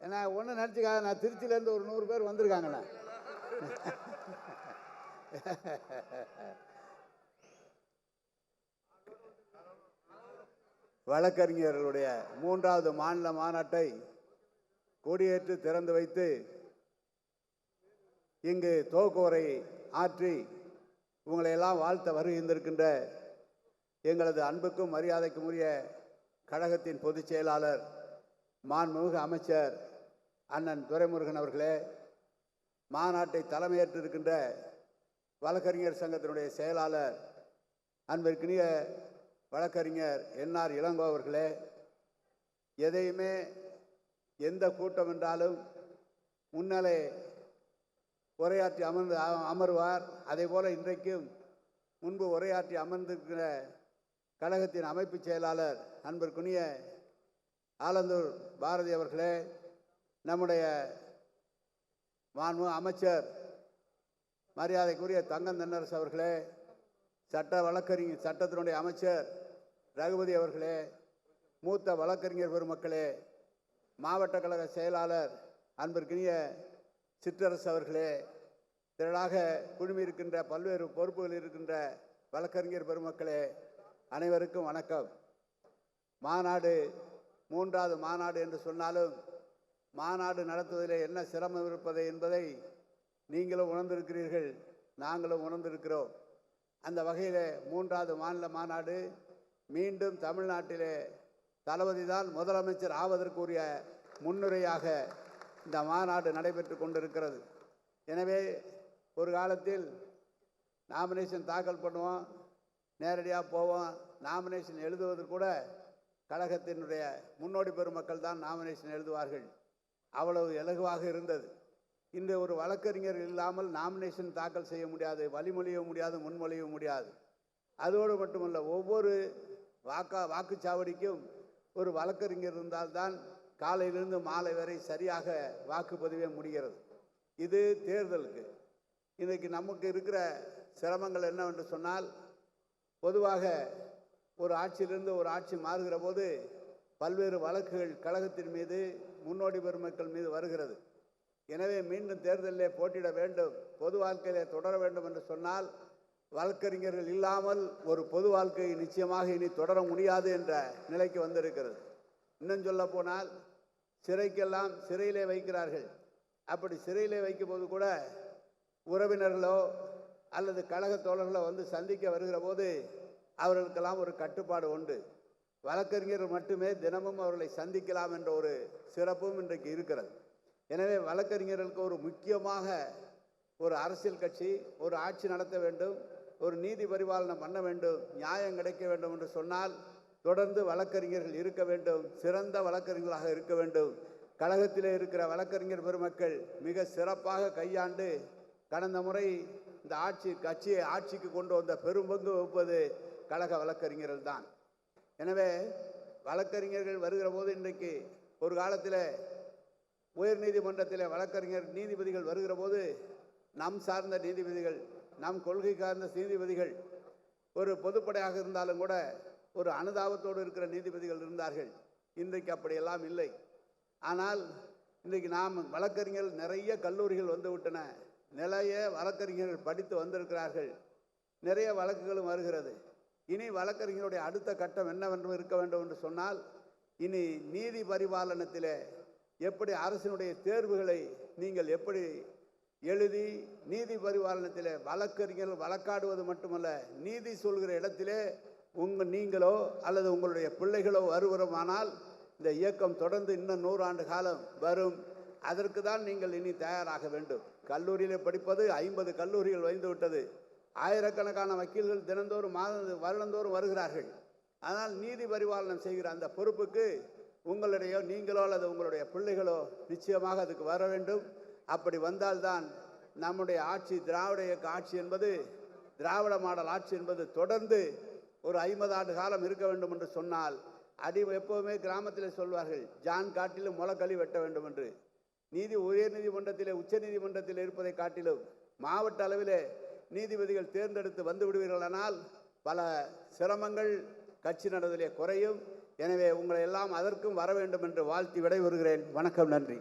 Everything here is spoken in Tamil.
ஏன்னா ஒன்றும் நினச்சிக்காத நான் திருச்சியிலேருந்து ஒரு நூறு பேர் வந்திருக்காங்கண்ணா. வழக்கறிஞர்களுடைய மூன்றாவது மாநில மாநாட்டை கொடியேற்று திறந்து வைத்து இங்கு துவக்குவரை ஆற்றி உங்களை எல்லாம் வாழ்த்த வருகின்றிருக்கின்ற எங்களது அன்புக்கும் மரியாதைக்கும் உரிய கழகத்தின் பொதுச் செயலாளர் மாண்புமிகு அமைச்சர் அண்ணன் துரைமுருகன் அவர்களே மாநாட்டை தலைமையேற்றிருக்கின்ற வழக்கறிஞர் சங்கத்தினுடைய செயலாளர் அன்பிற்கினிய வழக்கறிஞர் என்ஆர் இளங்கோ அவர்களே எதையுமே எந்த கூட்டம் என்றாலும் முன்னாலே உரையாற்றி அமர்ந்து அமர்வார். அதே போல இன்றைக்கும் முன்பு உரையாற்றி அமர்ந்திருக்கிற கழகத்தின் அமைப்புச் செயலாளர் அன்பிற்குனிய ஆலந்தூர் பாரதி அவர்களே நம்முடைய மாண்பு அமைச்சர் மரியாதைக்குரிய தங்கம் தென்னரசு அவர்களே சட்ட வழக்கறிஞர் சட்டத்தினுடைய அமைச்சர் ரகுபதி அவர்களே மூத்த வழக்கறிஞர் பெருமக்களே மாவட்ட கழக செயலாளர் அன்பிற்கினிய சிற்றரசு அவர்களே திரளாக குழுமி இருக்கின்ற பல்வேறு பொறுப்புகள் இருக்கின்ற வழக்கறிஞர் பெருமக்களே அனைவருக்கும் வணக்கம். மாநாடு மூன்றாவது மாநாடு என்று சொன்னாலும் மாநாடு நடத்துவதிலே என்ன சிரமம் இருப்பது என்பதை நீங்களும் உணர்ந்திருக்கிறீர்கள் நாங்களும் உணர்ந்திருக்கிறோம். அந்த வகையில் மூன்றாவது மாநில மாநாடு மீண்டும் தமிழ்நாட்டிலே தளபதி தான் முதலமைச்சர் ஆவதற்குரிய முன்னுரையாக இந்த மாநாடு நடைபெற்று கொண்டிருக்கிறது. எனவே ஒரு காலத்தில் நாமினேஷன் தாக்கல் பண்ணுவோம் நேரடியாக போவோம் நாமினேஷன் எழுதுவது கூட கழகத்தினுடைய முன்னோடி பெருமக்கள் தான் நாமினேஷன் எழுதுவார்கள். அவ்வளவு இலகுவாக இருந்தது. இன்று ஒரு வழக்கறிஞர் இல்லாமல் நாமினேஷன் தாக்கல் செய்ய முடியாது வழிமொழிய முடியாது முன்மொழிய முடியாது. அதோடு மட்டுமல்ல ஒவ்வொரு வாக்கா வாக்குச்சாவடிக்கும் ஒரு வழக்கறிஞர் இருந்தால்தான் காலையிலிருந்து மாலை வரை சரியாக வாக்குப்பதிவே முடிகிறது. இது தேர்தலுக்கு. இன்றைக்கு நமக்கு இருக்கிற சிரமங்கள் என்னவென்று சொன்னால் பொதுவாக ஒரு ஆட்சியிலிருந்து ஒரு ஆட்சி மாறுகிற போது பல்வேறு வழக்குகள் கழகத்தின் மீது முன்னோடி பெருமக்கள் மீது வருகிறது. எனவே மீண்டும் தேர்தலிலே போட்டியிட வேண்டும் பொது வாழ்க்கையிலே தொடர வேண்டும் என்று சொன்னால் வழக்கறிஞர்கள் இல்லாமல் ஒரு பொது வாழ்க்கை நிச்சயமாக இனி தொடர முடியாது என்ற நிலைக்கு வந்திருக்கிறது. இன்னும் சொல்ல போனால் சிறைக்கெல்லாம் சிறையிலே வைக்கிறார்கள். அப்படி சிறையிலே வைக்கும்போது கூட உறவினர்களோ அல்லது கழக தோழர்களோ வந்து சந்திக்க வருகிற போது அவர்களுக்கெல்லாம் ஒரு கட்டுப்பாடு உண்டு. வழக்கறிஞர் மட்டுமே தினமும் அவர்களை சந்திக்கலாம் என்ற ஒரு சிறப்பும் இன்றைக்கு இருக்கிறது. எனவே வழக்கறிஞர்களுக்கு ஒரு முக்கியமாக ஒரு அரசியல் கட்சி ஒரு ஆட்சி நடத்த வேண்டும் ஒரு நீதி பரிபாலனம் பண்ண வேண்டும் நியாயம் கிடைக்க வேண்டும் என்று சொன்னால் தொடர்ந்து வழக்கறிஞர்கள் இருக்க வேண்டும் சிறந்த வழக்கறிஞர்களாக இருக்க வேண்டும். கழகத்திலே இருக்கிற வழக்கறிஞர் பெருமக்கள் மிக சிறப்பாக கையாண்டு கடந்த முறை இந்த ஆட்சி கட்சியை ஆட்சிக்கு கொண்டு வந்த பெரும்பங்கு வகுப்பது கழக வழக்கறிஞர்கள் தான். எனவே வழக்கறிஞர்கள் வருகிற போது இன்றைக்கு ஒரு காலத்தில் உயர் நீதிமன்றத்தில் வழக்கறிஞர் நீதிபதிகள் வருகிற போது நம் சார்ந்த நீதிபதிகள் நம் கொள்கை சார்ந்த நீதிபதிகள் ஒரு பொதுப்படையாக இருந்தாலும் கூட ஒரு அனுதாபத்தோடு இருக்கிற நீதிபதிகள் இருந்தார்கள். இன்றைக்கு அப்படியெல்லாம் இல்லை. ஆனால் இன்றைக்கு நாம் வழக்கறிஞர்கள் நிறைய கல்லூரிகள் வந்துவிட்டன நிறைய வழக்கறிஞர்கள் படித்து வந்திருக்கிறார்கள். நிறைய வழக்குகளும் வருகிறது. இனி வழக்கறிஞருடைய அடுத்த கட்டம் என்னவென்று இருக்க வேண்டும் என்று சொன்னால் இனி நீதி பரிபாலனத்தில் எப்படி அரசினுடைய தேர்வுகளை நீங்கள் எப்படி எழுதி நீதி பரிபாலனத்தில் வழக்கறிஞர் வழக்காடுவது மட்டுமல்ல நீதி சொல்கிற இடத்திலே உங்கள் நீங்களோ அல்லது உங்களுடைய பிள்ளைகளோ வருவருமானால் இந்த இயக்கம் தொடர்ந்து இன்னும் நூறாண்டு காலம் வரும். அதற்கு தான் நீங்கள் இனி தயாராக வேண்டும். கல்லூரியிலே படிப்பது ஐம்பது கல்லூரிகள் வைந்து விட்டது ஆயிரக்கணக்கான வக்கீல்கள் தினந்தோறும் மாத வருடந்தோறும் வருகிறார்கள். ஆனால் நீதி பரிபாலனம் செய்கிற அந்த பொறுப்புக்கு உங்களுடைய நீங்களோ அல்லது உங்களுடைய பிள்ளைகளோ நிச்சயமாக அதுக்கு வர வேண்டும். அப்படி வந்தால்தான் நம்முடைய ஆட்சி திராவிட இயக்க ஆட்சி என்பது திராவிட மாடல் ஆட்சி என்பது தொடர்ந்து ஒரு ஐம்பது ஆண்டு காலம் இருக்க வேண்டும் என்று சொன்னால் அடி எப்போவுமே கிராமத்தில் சொல்வார்கள் ஜான் காட்டிலும் முளக்களி வெட்ட வேண்டும் என்று. நீதி உயர் நீதிமன்றத்திலே உச்ச நீதிமன்றத்தில் இருப்பதை காட்டிலும் மாவட்ட அளவிலே நீதிபதிகள் தேர்ந்தெடுத்து வந்து விடுவீர்களானால் பல சிரமங்கள் கட்சி நடவதிலே குறையும். எனவே உங்களை எல்லாம் அதற்கும் வர வேண்டும் என்று வாழ்த்தி விடைபெறுகிறேன். வணக்கம் நன்றி.